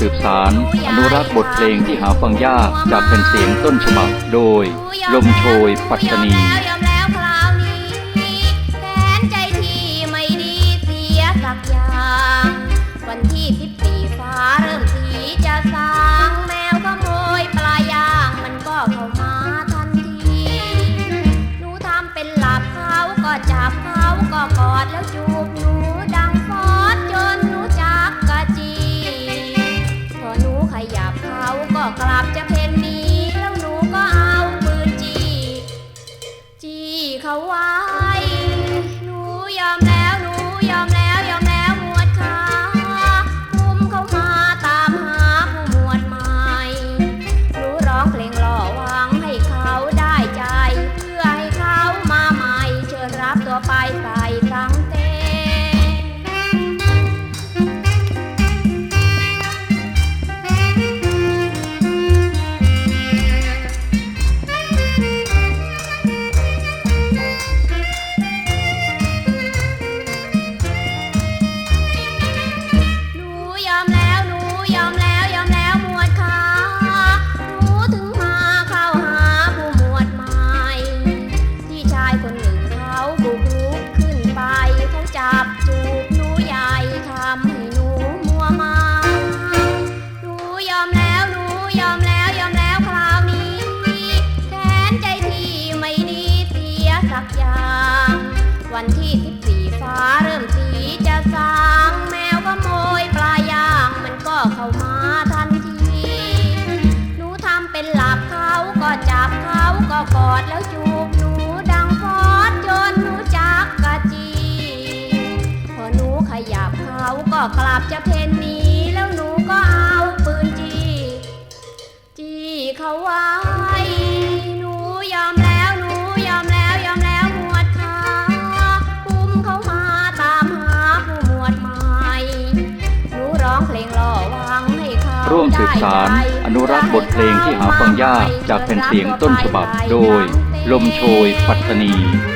สืบสาร อนุรักษ์บทเพลงที่หาฟังยากจากแผ่นเสียงต้นฉบับโดย ลมโชย ปัตตานียอมแล้วยอมแล้วคราวนี้แค้นใจที่ไม่ดีเสียสักอย่างวันที่สิบสี่ฟ้าเริ่มสีจะสางแมวขโมยปลายางมันก็เข้ามาทันทีหนูทำเป็นหลับเขาก็จับเขาก็กอดแล้วจู ก็กลับจะเพนนีแล้วหนูก็เอาปืนจี้ จี้เขาไว้ หนูยอมแล้วหนูยอมแล้วยอมแล้วหมวดขาคุมเขามาตามหาผู้หมวดใหม่หนูร้องเพลงหล่อหวังให้เขาได้ใจ เพื่อให้เขามาใหม่เชิญรับตัวไปใส่สังเตห แล้วหนูยอมแล้วยอมแล้วคราวนี้แค้นใจที่ไม่ดีเสียสักอย่าง วันที่สิบสี่ฟ้าเริ่มสีจะสางแมวขโมยปลายางมันก็เข้ามาทันที หนูทำเป็นหลับเขาก็จับเขาก็กอดแล้วจูบหนูดังฟอดจนหนูจักกะจี พอหนูขยับเขาก็กลับจะเพนหนี เขาไว้หนูยอมแล้วหนูยอมแล้วยอมแล้วหมวดขาคุมเขามาตามหาผู้หมวดใหม่หนูร้องเพลงหล่อหวังให้เขาร่วมสืบสารได้ใจอนุรักษ์บทเพลงที่หาฟังยากจากแผ่นเสียงต้นฉบับโดย ลมโชยปัตตานีห